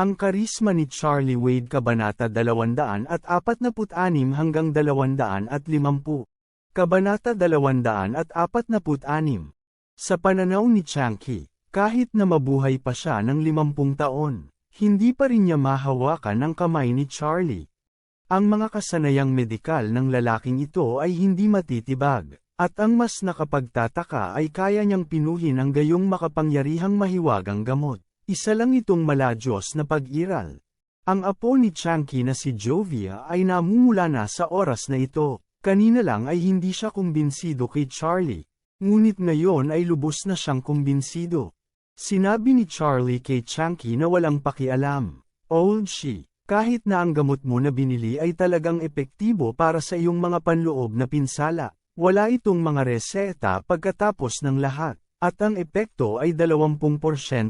Ang karisma ni Charlie Wade Kabanata 246 hanggang 250. Kabanata 246. Sa pananaw ni Changki, kahit na mabuhay pa siya ng 50 taon, hindi pa rin niya mahawakan ang kamay ni Charlie. Ang mga kasanayang medikal ng lalaking ito ay hindi matitibag. At ang mas nakapagtataka ay kaya niyang pinuhin ang gayong makapangyarihang mahiwagang gamot. Isa lang itong maladyos na pag-iral. Ang apo ni Changki na si Jovia ay namumula na sa oras na ito. Kanina lang ay hindi siya kumbinsido kay Charlie. Ngunit ngayon ay lubos na siyang kumbinsido. Sinabi ni Charlie kay Changki na walang pakialam. Old she, kahit na ang gamot mo na binili ay talagang epektibo para sa iyong mga panloob na pinsala. Wala itong mga reseta pagkatapos ng lahat, at ang epekto ay 20%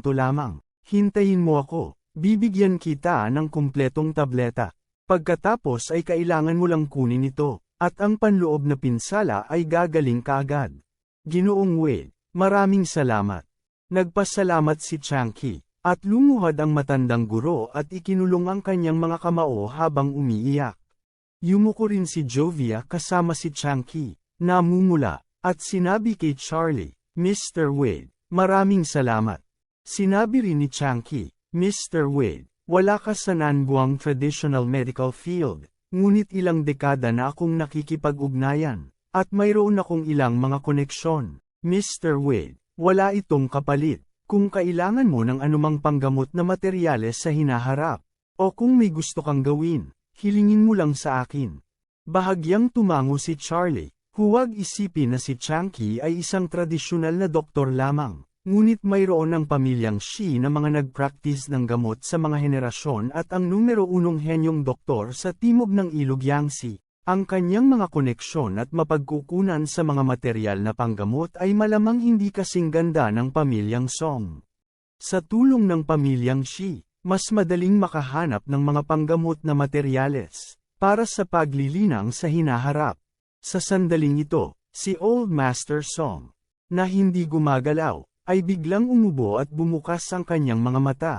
lamang. Hintayin mo ako, bibigyan kita ng kumpletong tableta. Pagkatapos ay kailangan mo lang kunin ito, at ang panloob na pinsala ay gagaling kaagad. Ginoong Wade, maraming salamat. Nagpasalamat si Changki, at lumuhad ang matandang guro at ikinulong ang kanyang mga kamao habang umiiyak. Yumuko rin si Jovia kasama si Changki namumula, at sinabi kay Charlie, Mr. Wade, maraming salamat. Sinabi rin ni Changki, Mr. Wade, wala ka sa nanbuang traditional medical field, ngunit ilang dekada na akong nakikipag-ugnayan, at mayroon akong ilang mga koneksyon. Mr. Wade, wala itong kapalit, kung kailangan mo ng anumang panggamot na materyales sa hinaharap, o kung may gusto kang gawin, hilingin mo lang sa akin. Bahagyang tumango si Charlie, Huwag isipin na si Changki ay isang tradisyonal na doktor lamang, ngunit mayroon ng pamilyang Shi na mga nag-practice ng gamot sa mga henerasyon at ang numero unong henyong doktor sa timog ng Ilog Yangtze. Ang kanyang mga koneksyon at mapagkukunan sa mga material na panggamot ay malamang hindi kasing ganda ng pamilyang Song. Sa tulong ng pamilyang Shi, mas madaling makahanap ng mga panggamot na materyales para sa paglilinang sa hinaharap. Sa sandaling ito, si Old Master Song, na hindi gumagalaw, ay biglang umubo at bumukas ang kanyang mga mata.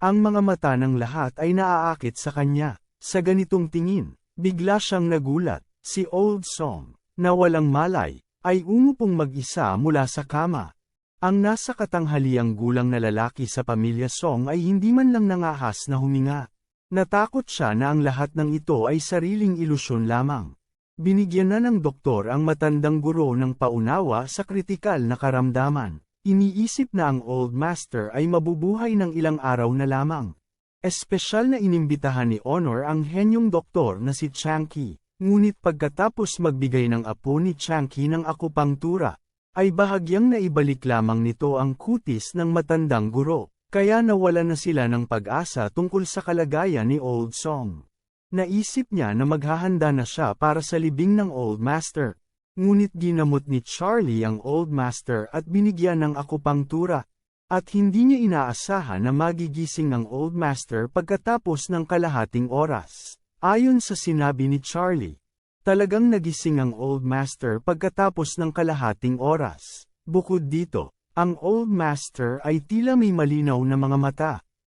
Ang mga mata ng lahat ay naaakit sa kanya. Sa ganitong tingin, bigla siyang nagulat. Si Old Song, na walang malay, ay umupong mag-isa mula sa kama. Ang nasa katanghaliang gulang na lalaki sa pamilya Song ay hindi man lang nangahas na huminga. Natakot siya na ang lahat ng ito ay sariling ilusyon lamang. Binigyan na ng doktor ang matandang guro ng paunawa sa kritikal na karamdaman. Iniisip na ang Old Master ay mabubuhay ng ilang araw na lamang. Espesyal na inimbitahan ni Honor ang henyong doktor na si Changki. Ngunit pagkatapos magbigay ng apo ni Changki ng akupangtura, ay bahagyang naibalik lamang nito ang kutis ng matandang guro, kaya nawala na sila ng pag-asa tungkol sa kalagayan ni Old Song. Naisip niya na maghahanda na siya para sa libing ng Old Master. Ngunit ginamot ni Charlie ang Old Master at binigyan ng akupangtura. At hindi niya inaasahan na magigising ang Old Master pagkatapos ng kalahating oras. Ayon sa sinabi ni Charlie, talagang nagising ang Old Master pagkatapos ng kalahating oras. Bukod dito, ang Old Master ay tila may malinaw na mga mata,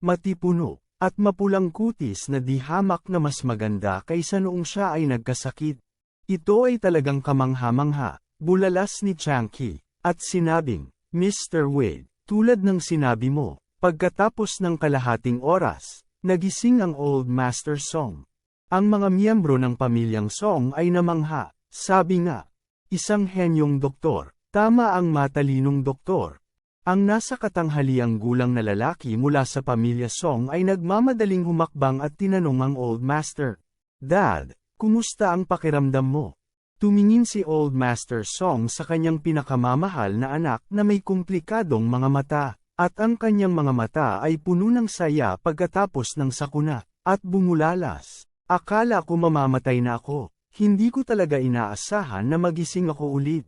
matipuno, at mapulang kutis na di hamak na mas maganda kaysa noong siya ay nagkasakit. Ito ay talagang kamangha-mangha, bulalas ni Changki, at sinabing, Mr. Wade, tulad ng sinabi mo, pagkatapos ng kalahating oras, nagising ang Old Master Song. Ang mga miyembro ng pamilyang Song ay namangha, sabi nga, isang henyong doktor, tama ang matalinong doktor, ang nasa katanghaliang gulang na lalaki mula sa pamilya Song ay nagmamadaling humakbang at tinanong ang Old Master. Dad, kumusta ang pakiramdam mo? Tumingin si Old Master Song sa kanyang pinakamamahal na anak na may komplikadong mga mata, At ang kanyang mga mata ay puno ng saya pagkatapos ng sakuna, at bumulalas. Akala ko mamamatay na ako, hindi ko talaga inaasahan na magising ako ulit.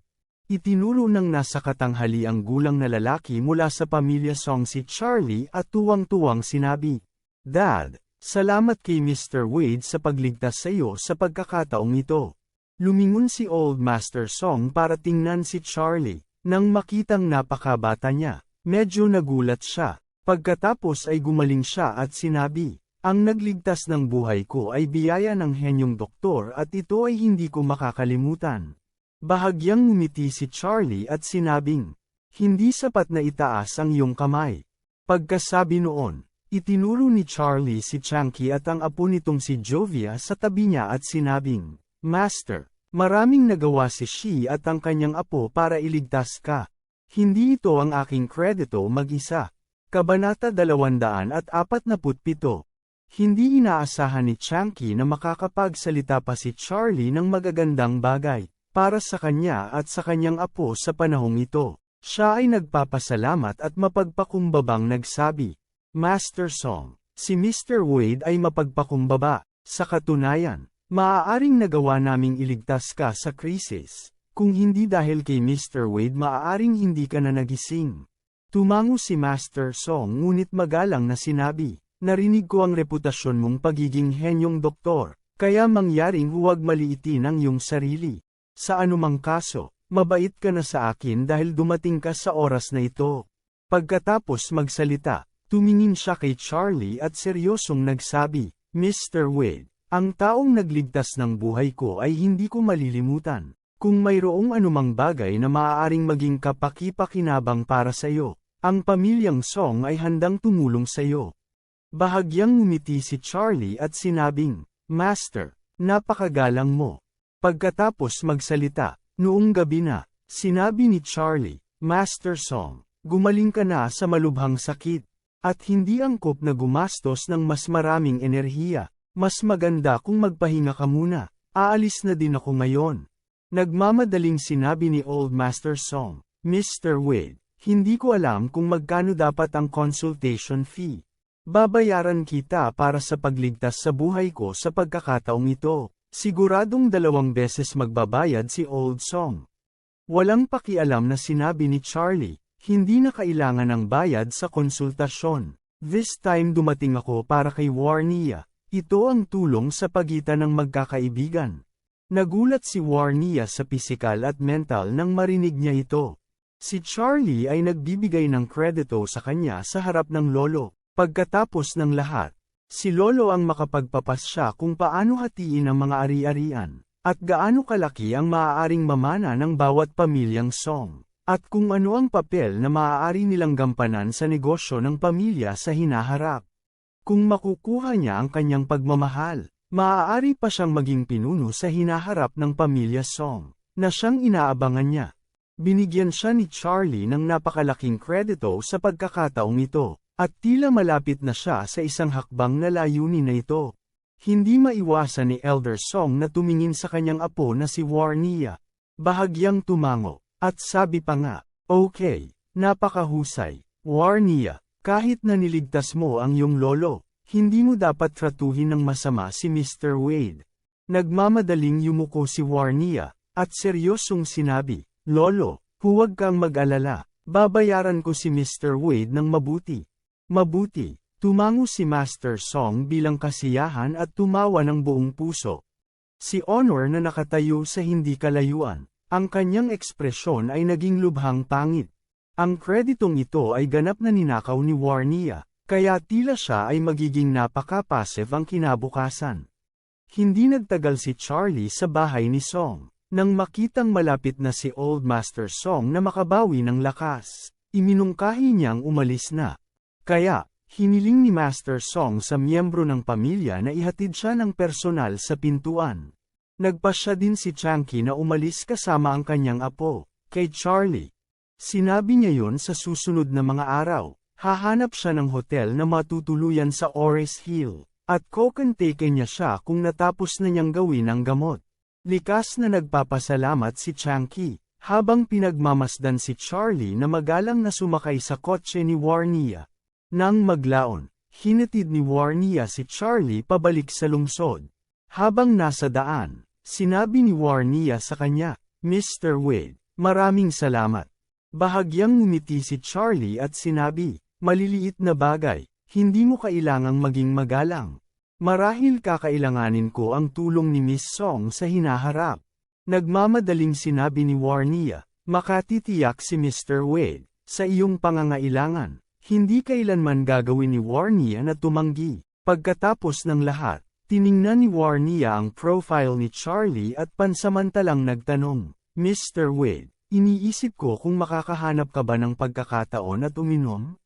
Itinuro ng nasa katanghali ang gulang na lalaki mula sa pamilya Song si Charlie at tuwang-tuwang sinabi, Dad, salamat kay Mr. Wade sa pagligtas sa iyo sa pagkakataong ito. Lumingon si Old Master Song para tingnan si Charlie. Nang makitang napakabata niya, medyo nagulat siya. Pagkatapos ay gumaling siya at sinabi, Ang nagligtas ng buhay ko ay biyaya ng henyong doktor at ito ay hindi ko makakalimutan. Bahagyang ngumiti si Charlie at sinabing, Hindi sapat na itaas ang iyong kamay. Pagkasabi noon, itinuro ni Charlie si Chunky at ang apo nitong si Jovia sa tabi niya at sinabing, Master, Maraming nagawa si Shi at ang kanyang apo para iligtas ka. Hindi ito ang aking kredito mag-isa. Kabanata 247 Hindi inaasahan ni Chunky na makakapagsalita pa si Charlie ng magagandang bagay, para sa kanya at sa kanyang apo sa panahong ito. Siya ay nagpapasalamat at mapagpakumbabang nagsabi, Master Song, si Mr. Wade ay mapagpakumbaba, sa katunayan, Maaaring nagawa naming iligtas ka sa krisis. Kung hindi dahil kay Mr. Wade maaaring hindi ka na nagising. Tumango si Master Song ngunit magalang na sinabi, narinig ko ang reputasyon mong pagiging henyong doktor, kaya mangyaring huwag maliitin ang iyong sarili. Sa anumang kaso, mabait ka na sa akin dahil dumating ka sa oras na ito. Pagkatapos magsalita, tumingin siya kay Charlie at seryosong nagsabi, Mr. Wade, ang taong nagligtas ng buhay ko ay hindi ko malilimutan. Kung mayroong anumang bagay na maaaring maging kapaki-pakinabang para sa iyo, ang pamilyang Song ay handang tumulong sa iyo. Bahagyang ngumiti si Charlie at sinabing, Master, napakagalang mo. Pagkatapos magsalita, noong gabi na, sinabi ni Charlie, Master Song, gumaling ka na sa malubhang sakit, at hindi angkop na gumastos ng mas maraming enerhiya. Mas maganda kung magpahinga ka muna. Aalis na din ako ngayon. Nagmamadaling sinabi ni Old Master Song, Mr. Wade, hindi ko alam kung magkano dapat ang consultation fee. Babayaran kita para sa pagligtas sa buhay ko sa pagkakataong ito. Siguradong dalawang beses magbabayad si Old Song. Walang pakialam na sinabi ni Charlie, hindi na kailangan ng bayad sa konsultasyon. This time dumating ako para kay Warnia, ito ang tulong sa pagitan ng magkakaibigan. Nagulat si Warnia sa pisikal at mental nang marinig niya ito. Si Charlie ay nagbibigay ng kredito sa kanya sa harap ng lolo. Pagkatapos ng lahat, si lolo ang makapagpapasya kung paano hatiin ang mga ari-arian, at gaano kalaki ang maaaring mamana ng bawat pamilyang song, at kung ano ang papel na maaari nilang gampanan sa negosyo ng pamilya sa hinaharap. Kung makukuha niya ang kanyang pagmamahal, maaari pa siyang maging pinuno sa hinaharap ng pamilya Song, na siyang inaabangan niya. Binigyan siya ni Charlie ng napakalaking kredito sa pagkakataong ito, at tila malapit na siya sa isang hakbang na layunin na ito. Hindi maiwasan ni Elder Song na tumingin sa kanyang apo na si Warnia. Bahagyang tumango, at sabi pa nga, Okay, napakahusay, Warnia, kahit na niligtas mo ang iyong lolo, hindi mo dapat tratuhin ng masama si Mr. Wade. Nagmamadaling yumuko si Warnia, at seryosong sinabi, Lolo, huwag kang mag-alala, babayaran ko si Mr. Wade ng mabuti. Mabuti, tumango si Master Song bilang kasiyahan at tumawa ng buong puso. Si Honor na nakatayo sa hindi kalayuan, ang kanyang ekspresyon ay naging lubhang pangit. Ang kreditong ito ay ganap na ninakaw ni Warnia, kaya tila siya ay magiging napaka-passive ang kinabukasan. Hindi nagtagal si Charlie sa bahay ni Song. Nang makitang malapit na si Old Master Song na makabawi ng lakas, iminungkahi niyang umalis na. Kaya, hiniling ni Master Song sa miyembro ng pamilya na ihatid siya ng personal sa pintuan. Nagpasya din si Chunky na umalis kasama ang kanyang apo, kay Charlie. Sinabi niya yon sa susunod na mga araw, hahanap siya ng hotel na matutuluyan sa Ores Hill, at kokantake niya siya kung natapos na niyang gawin ang gamot. Likas na nagpapasalamat si Chunky, Habang pinagmamasdan si Charlie na magalang na sumakay sa kotse ni Warnia. Nang maglaon, hinatid ni Warnia si Charlie pabalik sa lungsod. Habang nasa daan, sinabi ni Warnia sa kanya, Mr. Wade, maraming salamat. Bahagyang ngumiti si Charlie at sinabi, maliliit na bagay, hindi mo kailangang maging magalang. Marahil kakailanganin ko ang tulong ni Miss Song sa hinaharap. Nagmamadaling sinabi ni Warnia, makatitiyak si Mr. Wade, sa iyong pangangailangan. Hindi kailanman gagawin ni Warnia na tumanggi. Pagkatapos ng lahat, tiningnan ni Warnia ang profile ni Charlie at pansamantalang nagtanong, Mr. Wade, iniisip ko kung makakahanap ka ba ng pagkakataon at uminom?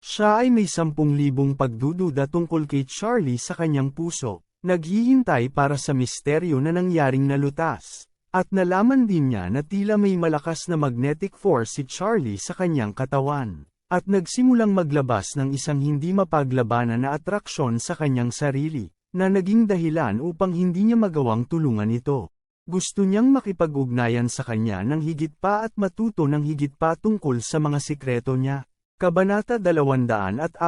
Siya ay may sampung libong pagdududa tungkol kay Charlie sa kanyang puso, naghihintay para sa misteryo na nangyaring nalutas. At nalaman din niya na tila may malakas na magnetic force si Charlie sa kanyang katawan. At nagsimulang maglabas ng isang hindi mapaglabanan na atraksyon sa kanyang sarili, na naging dahilan upang hindi niya magawang tulungan ito. Gusto niyang makipag-ugnayan sa kanya ng higit pa at matuto ng higit pa tungkol sa mga sikreto niya. Kabanata 248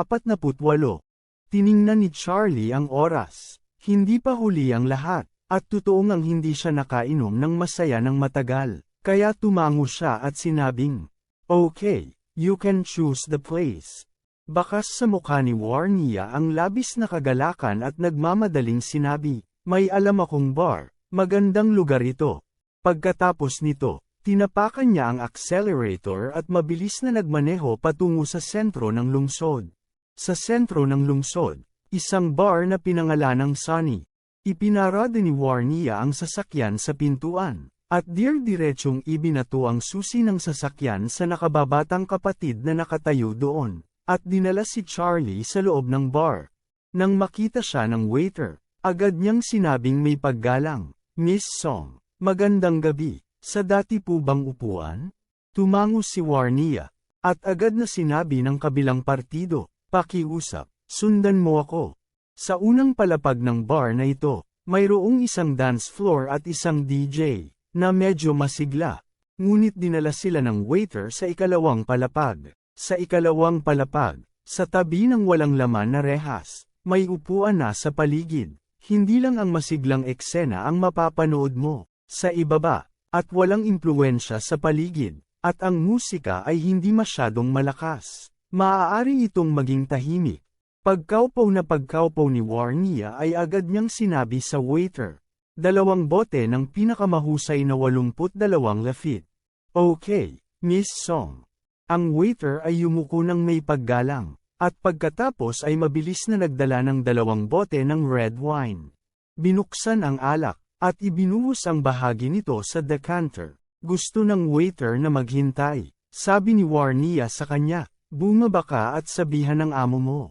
Tiningnan ni Charlie ang oras. Hindi pa huli ang lahat. At totoo ngang hindi siya nakainom ng masaya ng matagal, kaya tumango siya at sinabing, Okay, you can choose the place. Bakas sa mukha ni Warnia ang labis na kagalakan at nagmamadaling sinabi, May alam akong bar, magandang lugar ito. Pagkatapos nito, tinapakan niya ang accelerator at mabilis na nagmaneho patungo sa sentro ng lungsod. Sa sentro ng lungsod, isang bar na pinangalanang Sunny, Ipinarada ni Warnia ang sasakyan sa pintuan, at dir-diretsong ibinato ang susi ng sasakyan sa nakababatang kapatid na nakatayo doon, at dinala si Charlie sa loob ng bar. Nang makita siya ng waiter, agad niyang sinabing may paggalang, Miss Song, magandang gabi, sa dati po bang upuan? Tumango si Warnia, at agad na sinabi ng kabilang partido, pakiusap, sundan mo ako. Sa unang palapag ng bar na ito, mayroong isang dance floor at isang DJ, na medyo masigla. Ngunit dinala sila ng waiter sa ikalawang palapag. Sa ikalawang palapag, sa tabi ng walang laman na rehas, may upuan na sa paligid. Hindi lang ang masiglang eksena ang mapapanood mo, sa ibaba, at walang impluensya sa paligid, at ang musika ay hindi masyadong malakas. Maaari itong maging tahimik, Pagkaupaw na pagkaupaw ni Warnia ay agad niyang sinabi sa waiter. Dalawang bote ng pinakamahusay na 82 lafit. Okay, Miss Song. Ang waiter ay yumuko ng may paggalang, at pagkatapos ay mabilis na nagdala ng dalawang bote ng red wine. Binuksan ang alak, at ibinuhos ang bahagi nito sa decanter. Gusto ng waiter na maghintay. Sabi ni Warnia sa kanya, bumaba ka at sabihan ng amo mo.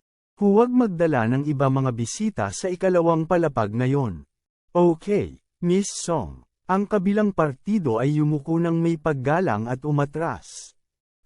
Huwag magdala ng iba mga bisita sa ikalawang palapag ngayon. Okay, Miss Song. Ang kabilang partido ay yumuko ng may paggalang at umatras.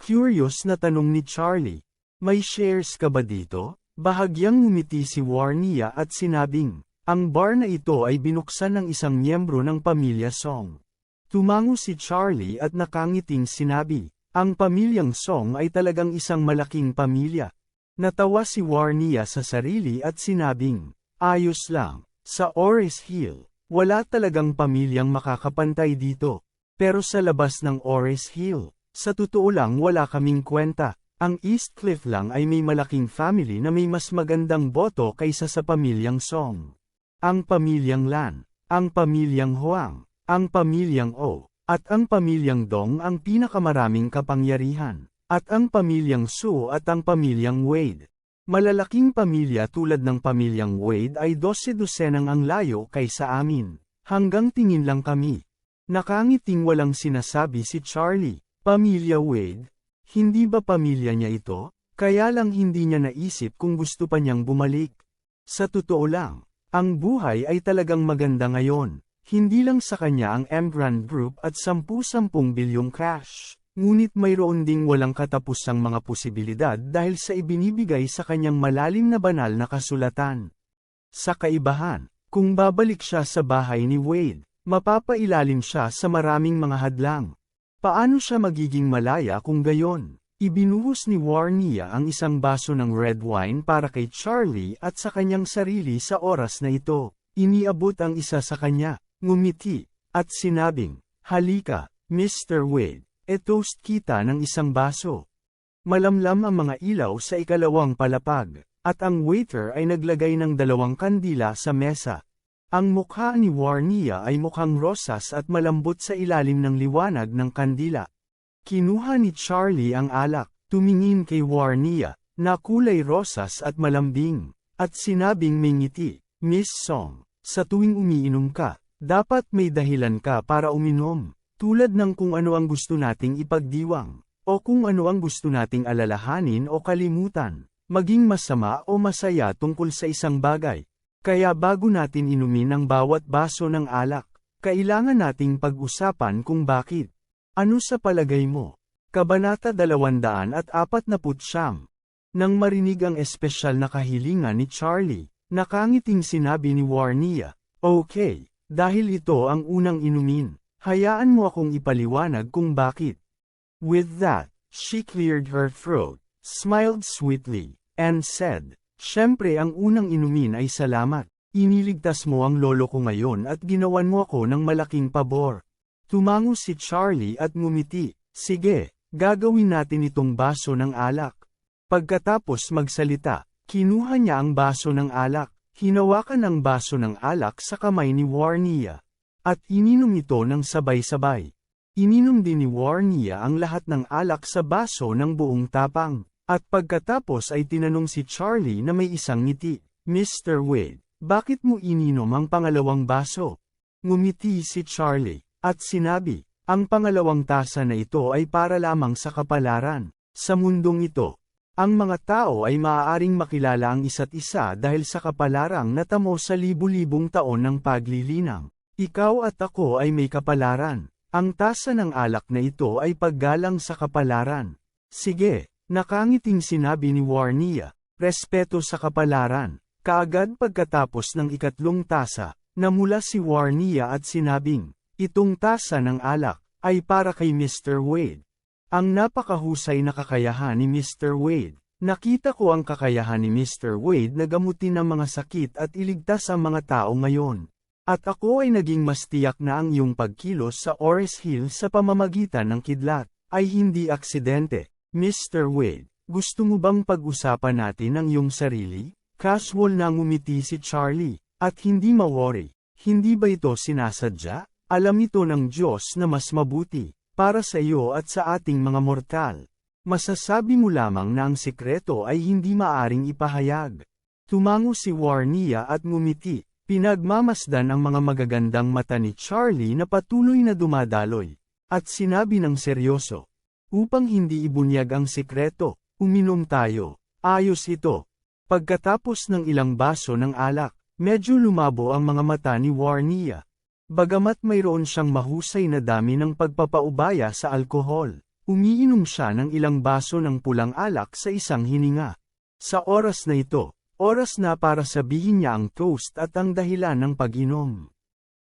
Curious na tanong ni Charlie, may shares ka ba dito? Bahagyang ngumiti si Warnia at sinabing, ang bar na ito ay binuksan ng isang miyembro ng pamilya Song. Tumango si Charlie at nakangiting sinabi, ang pamilyang Song ay talagang isang malaking pamilya, Natawa si Warnia sa sarili at sinabing, ayos lang, sa Ores Hill, wala talagang pamilyang makakapantay dito. Pero sa labas ng Ores Hill, sa totoo lang wala kaming kwenta. Ang East Cliff lang ay may malaking family na may mas magandang boto kaysa sa pamilyang Song. Ang pamilyang Lan, ang pamilyang Huang, ang pamilyang O, at ang pamilyang Dong ang pinakamaraming kapangyarihan. At ang pamilyang Su at ang pamilyang Wade. Malalaking pamilya tulad ng pamilyang Wade ay 12-dosenang ang layo kaysa amin. Hanggang tingin lang kami. Nakangiting walang sinasabi si Charlie. Pamilya Wade? Hindi ba pamilya niya ito? Kaya lang hindi niya naisip kung gusto pa niyang bumalik. Sa totoo lang, ang buhay ay talagang maganda ngayon. Hindi lang sa kanya ang M Grand Group at 10-10 bilyong cash. Ngunit mayroon ding walang katapusang mga posibilidad dahil sa ibinibigay sa kanyang malalim na banal na kasulatan. Sa kaibahan, kung babalik siya sa bahay ni Wade, mapapailalim siya sa maraming mga hadlang. Paano siya magiging malaya kung gayon? Ibinuhos ni Warnia ang isang baso ng red wine para kay Charlie at sa kanyang sarili sa oras na ito. Iniabot ang isa sa kanya, ngumiti, at sinabing, Halika, Mr. Wade, e-toast kita ng isang baso. Malamlam ang mga ilaw sa ikalawang palapag, at ang waiter ay naglagay ng dalawang kandila sa mesa. Ang mukha ni Warnia ay mukhang rosas at malambot sa ilalim ng liwanag ng kandila. Kinuha ni Charlie ang alak, tumingin kay Warnia, na kulay rosas at malambing, at sinabing may ngiti, Miss Song, sa tuwing umiinom ka, dapat may dahilan ka para uminom, tulad ng kung ano ang gusto nating ipagdiwang, o kung ano ang gusto nating alalahanin o kalimutan, maging masama o masaya tungkol sa isang bagay. Kaya bago natin inumin ang bawat baso ng alak, kailangan nating pag-usapan kung bakit. Ano sa palagay mo? Kabanata 249 Nang marinig ang espesyal na kahilingan ni Charlie, nakangiting sinabi ni Warnia, Okay, dahil ito ang unang inumin, hayaan mo akong ipaliwanag kung bakit. With that, she cleared her throat, smiled sweetly, and said, Siyempre ang unang inumin ay salamat. Iniligtas mo ang lolo ko ngayon at ginawan mo ako ng malaking pabor. Tumango si Charlie at ngumiti, sige, gagawin natin itong baso ng alak. Pagkatapos magsalita, kinuha niya ang baso ng alak, hinawakan ang baso ng alak sa kamay ni Warnia, at ininom ito ng sabay-sabay. Ininom din ni Warnia ang lahat ng alak sa baso ng buong tapang, at pagkatapos ay tinanong si Charlie na may isang ngiti, Mr. Wade, bakit mo ininom ang pangalawang baso? Ngumiti si Charlie, at sinabi, ang pangalawang tasa na ito ay para lamang sa kapalaran. Sa mundong ito, ang mga tao ay maaaring makilala ang isa't isa dahil sa kapalarang natamo sa libu-libong taon ng paglilinang. Ikaw at ako ay may kapalaran. Ang tasa ng alak na ito ay paggalang sa kapalaran. Sige, nakangiting sinabi ni Warnia, respeto sa kapalaran. Kaagad pagkatapos ng ikatlong tasa, namula si Warnia at sinabing, itong tasa ng alak, ay para kay Mr. Wade. Ang napakahusay na kakayahan ni Mr. Wade. Nakita ko ang kakayahan ni Mr. Wade na gamutin ang mga sakit at iligtas ang mga tao ngayon. At ako ay naging mas tiyak na ang iyong pagkilos sa Ores Hill sa pamamagitan ng kidlat, ay hindi aksidente. Mr. Wade, gusto mo bang pag-usapan natin ang iyong sarili? Casual na ngumiti si Charlie, at hindi ma-worry. Hindi ba ito sinasadya? Alam ito ng Diyos na mas mabuti, para sa iyo at sa ating mga mortal. Masasabi mo lamang na ang sikreto ay hindi maaring ipahayag. Tumango si Warnia at ngumiti, pinagmamasdan ang mga magagandang mata ni Charlie na patuloy na dumadaloy. At sinabi ng seryoso, upang hindi ibunyag ang sikreto, uminom tayo. Ayos ito, Pagkatapos ng ilang baso ng alak, medyo lumabo ang mga mata ni Warnia. Bagamat mayroon siyang mahusay na dami ng pagpapaubaya sa alkohol, umiinom siya ng ilang baso ng pulang alak sa isang hininga. Sa oras na ito, oras na para sabihin niya ang toast at ang dahilan ng pag-inom.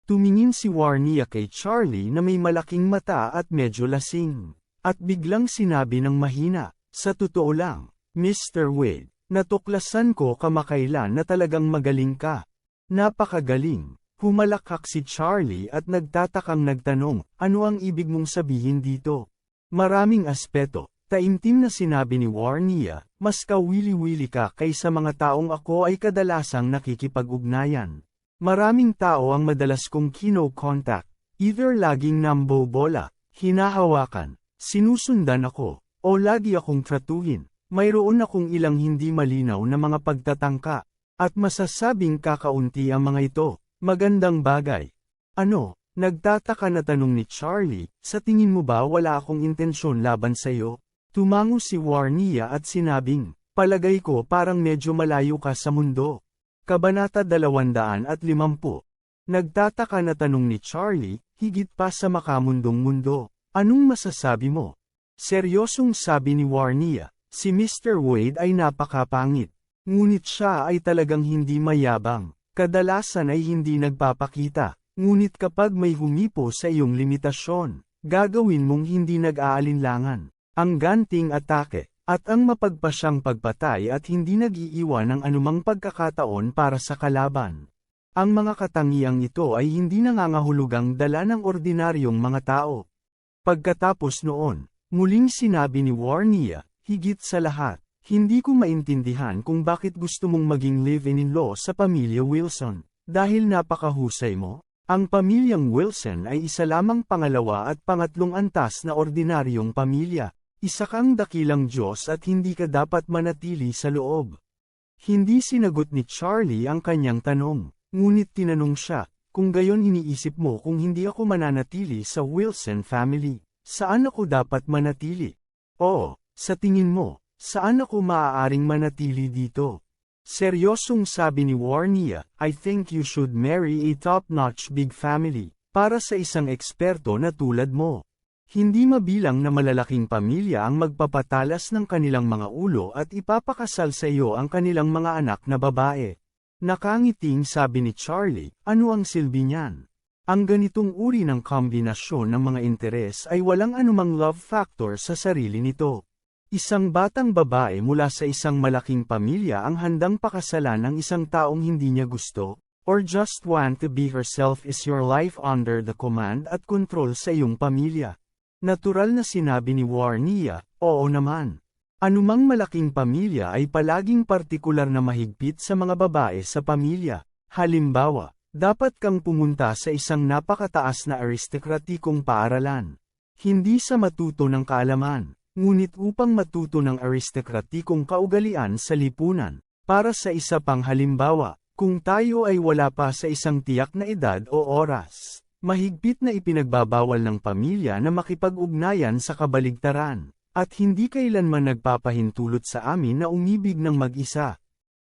Tumingin si Warnia kay Charlie na may malaking mata at medyo lasing. At biglang sinabi ng mahina, sa totoo lang, Mr. Wade, Natuklasan ko kamakailan na talagang magaling ka. Napakagaling. Humalakhak si Charlie at nagtatakang nagtanong, ano ang ibig mong sabihin dito? Maraming aspeto, taimtim na sinabi ni Warnia, mas kawili-wili ka kaysa mga taong ako ay kadalasang nakikipag-ugnayan. Maraming tao ang madalas kong kino-contact, either laging nambobola, hinahawakan, sinusundan ako, o lagi akong tratuhin. Mayroon akong ilang hindi malinaw na mga pagtatangka, at masasabing kakaunti ang mga ito, magandang bagay. Ano, nagtataka na tanong ni Charlie, sa tingin mo ba wala akong intensyon laban sa iyo? Tumango si Warnia at sinabing, palagay ko parang medyo malayo ka sa mundo. Kabanata 250 Nagtataka na tanong ni Charlie, higit pa sa makamundong mundo, anong masasabi mo? Seryosong sabi ni Warnia, Si Mr. Wade ay napakapangit. Ngunit siya ay talagang hindi mayabang. Kadalasan ay hindi nagpapakita. Ngunit kapag may humipo sa iyong limitasyon, gagawin mong hindi nag-aalinlangan. Ang ganting atake, at ang mapagpasyang pagpatay at hindi nag-iiwan ng anumang pagkakataon para sa kalaban. Ang mga katangiang ito ay hindi nangangahulugang dala ng ordinaryong mga tao. Pagkatapos noon, muling sinabi ni Warnia, higit sa lahat, hindi ko maintindihan kung bakit gusto mong maging live-in-in-law sa pamilya Wilson. Dahil napakahusay mo, ang pamilyang Wilson ay isa lamang pangalawa at pangatlong antas na ordinaryong pamilya. Isa kang dakilang Diyos at hindi ka dapat manatili sa loob. Hindi sinagot ni Charlie ang kanyang tanong, ngunit tinanong siya, kung gayon iniisip mo kung hindi ako mananatili sa Wilson family, saan ako dapat manatili? Oo, sa tingin mo, saan ako maaaring manatili dito? Seryosong sabi ni Warnia, I think you should marry a top-notch big family, para sa isang eksperto na tulad mo. Hindi mabilang na malalaking pamilya ang magpapatalas ng kanilang mga ulo at ipapakasal sa iyo ang kanilang mga anak na babae. Nakangiting sabi ni Charlie, ano ang silbi niyan? Ang ganitong uri ng kombinasyon ng mga interes ay walang anumang love factor sa sarili nito. Isang batang babae mula sa isang malaking pamilya ang handang pakasalan ng isang taong hindi niya gusto, or just want to be herself is your life under the command at control sa iyong pamilya. Natural na sinabi ni Warnia, oo naman. Anumang malaking pamilya ay palaging partikular na mahigpit sa mga babae sa pamilya. Halimbawa, dapat kang pumunta sa isang napakataas na aristokratikong paaralan. Hindi sa matuto ng kaalaman ngunit upang matuto ng aristokratikong kaugalian sa lipunan. Para sa isa pang halimbawa, kung tayo ay wala pa sa isang tiyak na edad o oras, mahigpit na ipinagbabawal ng pamilya na makipag-ugnayan sa kabaligtaran, at hindi kailanman nagpapahintulot sa amin na umibig ng mag-isa.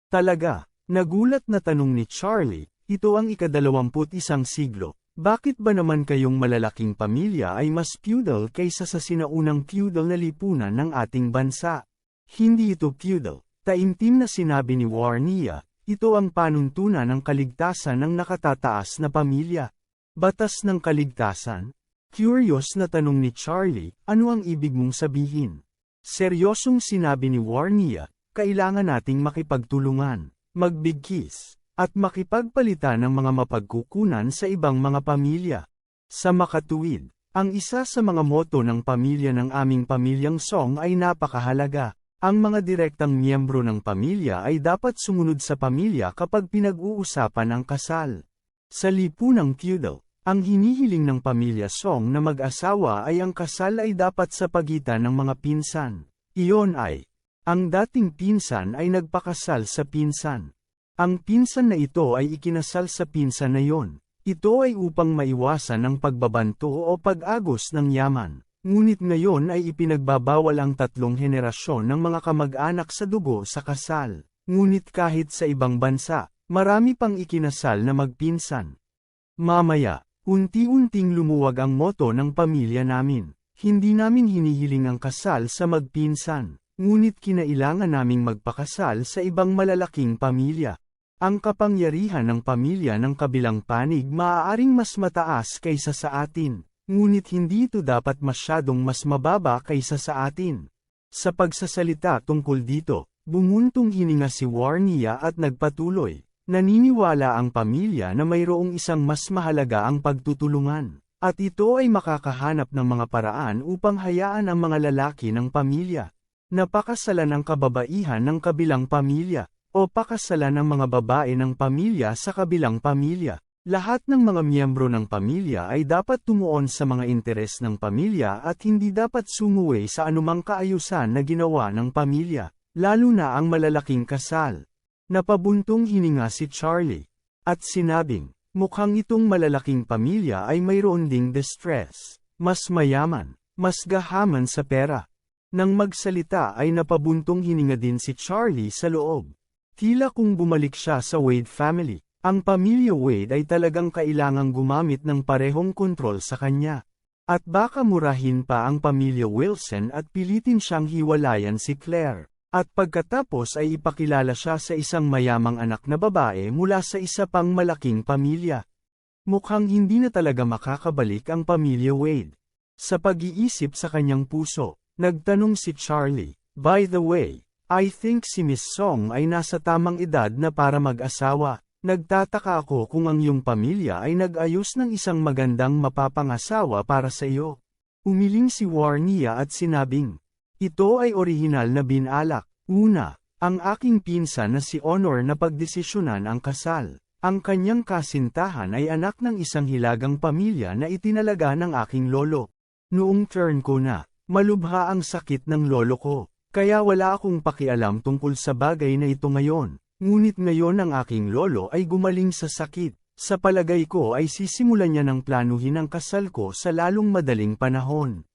Talaga, nagulat na tanong ni Charlie, ito ang ikadalawamput isang siglo, bakit ba naman kayong malalaking pamilya ay mas feudal kaysa sa sinaunang feudal na lipunan ng ating bansa? Hindi ito feudal, taimtim na sinabi ni Warnia, ito ang panuntunan ng kaligtasan ng nakatataas na pamilya. Batas ng kaligtasan? Curious na tanong ni Charlie, ano ang ibig mong sabihin? Seryosong sinabi ni Warnia, kailangan nating makipagtulungan, magbigkis, at makipagpalitan ng mga mapagkukunan sa ibang mga pamilya. Sa makatuwid, ang isa sa mga moto ng pamilya ng aming pamilyang Song ay napakahalaga. Ang mga direktang miyembro ng pamilya ay dapat sumunod sa pamilya kapag pinag-uusapan ang kasal. Sa lipunang feudal, ang hinihiling ng pamilya Song na mag-asawa ay ang kasal ay dapat sa pagitan ng mga pinsan. Iyon ay, ang dating pinsan ay nagpakasal sa pinsan. Ang pinsan na ito ay ikinasal sa pinsan na yon. Ito ay upang maiwasan ang pagbabanto o pag-agos ng yaman. Ngunit ngayon ay ipinagbabawal ang tatlong henerasyon ng mga kamag-anak sa dugo sa kasal. Ngunit kahit sa ibang bansa, marami pang ikinasal na magpinsan. Mamaya, unti-unting lumuwag ang moto ng pamilya namin. Hindi namin hinihiling ang kasal sa magpinsan, ngunit kinailangan naming magpakasal sa ibang malalaking pamilya. Ang kapangyarihan ng pamilya ng kabilang panig maaaring mas mataas kaysa sa atin, ngunit hindi ito dapat masyadong mas mababa kaysa sa atin. Sa pagsasalita tungkol dito, bumuntong hininga si Warnia at nagpatuloy. Naniniwala ang pamilya na mayroong isang mas mahalaga ang pagtutulungan, at ito ay makakahanap ng mga paraan upang hayaan ang mga lalaki ng pamilya. Napakasalan ang kababaihan ng kabilang pamilya, o pakasalan ng mga babae ng pamilya sa kabilang pamilya. Lahat ng mga miyembro ng pamilya ay dapat tumuon sa mga interes ng pamilya at hindi dapat sumuway sa anumang kaayusan na ginawa ng pamilya, lalo na ang malalaking kasal. Napabuntong hininga si Charlie. At sinabing, mukhang itong malalaking pamilya ay mayroon ding distress, mas mayaman, mas gahaman sa pera. Nang magsalita ay napabuntong hininga din si Charlie sa loob. Tila kung bumalik siya sa Wade family, ang pamilya Wade ay talagang kailangang gumamit ng parehong kontrol sa kanya. At baka murahin pa ang pamilya Wilson at pilitin siyang hiwalayan si Claire. At pagkatapos ay ipakilala siya sa isang mayamang anak na babae mula sa isa pang malaking pamilya. Mukhang hindi na talaga makakabalik ang pamilya Wade. Sa pag-iisip sa kanyang puso, nagtanong si Charlie, By the way, I think si Miss Song ay nasa tamang edad na para mag-asawa. Nagtataka ako kung ang iyong pamilya ay nag-ayos ng isang magandang mapapangasawa para sa iyo. Umiling si Warnia at sinabing, Ito ay orihinal na binalak. Una, ang aking pinsan na si Honor na pagdesisyonan ang kasal. Ang kanyang kasintahan ay anak ng isang hilagang pamilya na itinalaga ng aking lolo. Noong turn ko na, malubha ang sakit ng lolo ko, kaya wala akong pakialam tungkol sa bagay na ito ngayon. Ngunit ngayon ang aking lolo ay gumaling sa sakit. Sa palagay ko ay sisimulan niya ng planuhin ang kasal ko sa lalong madaling panahon.